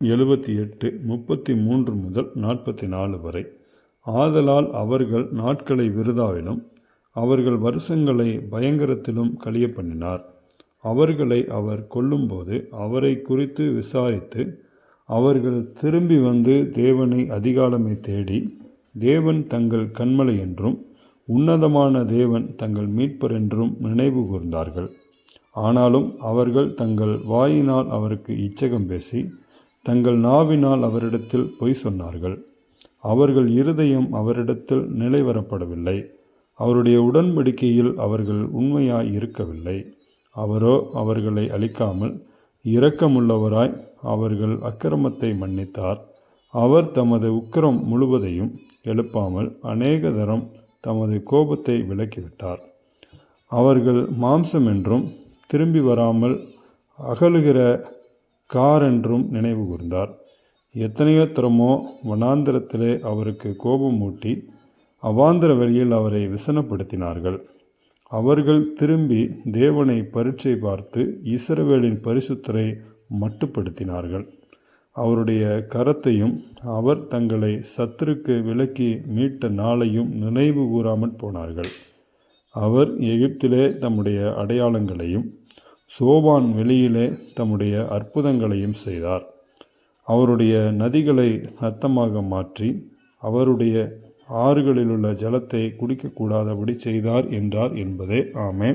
எழுபத்தி எட்டு முப்பத்தி மூன்று முதல் நாற்பத்தி நாலு வரை. ஆதலால் அவர்கள் நாட்களை விருதாவிலும் அவர்கள் வருஷங்களை பயங்கரத்திலும் கழிய பண்ணினார். அவர்களை அவர் கொல்லும்போது அவரை குறித்து விசாரித்து அவர்கள் திரும்பி வந்து தேவனை அதிகாலமே தேடி தேவன் தங்கள் கண்மலை என்றும் உன்னதமான தேவன் தங்கள் மீட்பர் என்றும் நினைவு கூர்ந்தார்கள். ஆனாலும் அவர்கள் தங்கள் வாயினால் அவருக்கு இச்சகம் பேசி தங்கள் நாவினால் அவரிடத்தில் பொய் சொன்னார்கள். அவர்கள் இருதயம் அவரிடத்தில் நிலைவரப்படவில்லை அவருடைய உடன்படிக்கையில் அவர்கள் உண்மையாய் இருக்கவில்லை. அவரோ அவர்களை அழிக்காமல் இரக்கமுள்ளவராய் அவர்கள் அக்கிரமத்தை மன்னித்தார். அவர் தமது உக்கிரம் முழுவதையும் எழுப்பாமல் அநேக தரம் தமது கோபத்தை விலக்கிவிட்டார். அவர்கள் மாம்சம் என்றும் திரும்பி வராமல் அகலுகிற கார் என்றும் நினைவு கூர்ந்தார். எத்தனையோ தரமோ வனாந்திரத்திலே அவருக்கு கோபம் மூட்டி அவாந்திர வழியில் அவரை விசனப்படுத்தினார்கள். அவர்கள் திரும்பி தேவனை பரீட்சை பார்த்து இஸ்ரவேலின் பரிசுத்தரை மட்டுப்படுத்தினார்கள். அவருடைய கரத்தையும் அவர் தங்களை சத்துருக்கு விலக்கி மீட்ட நாளையும் நினைவு கூறாமற் போனார்கள். அவர் எகிப்திலே தம்முடைய அடையாளங்களையும் சோபான் வெளியிலே தம்முடைய அற்புதங்களையும் செய்தார். அவருடைய நதிகளை இரத்தமாக மாற்றி அவருடைய ஆறுகளிலுள்ள ஜலத்தை குடிக்கக்கூடாதபடி செய்தார் என்றார் என்பதே. ஆமே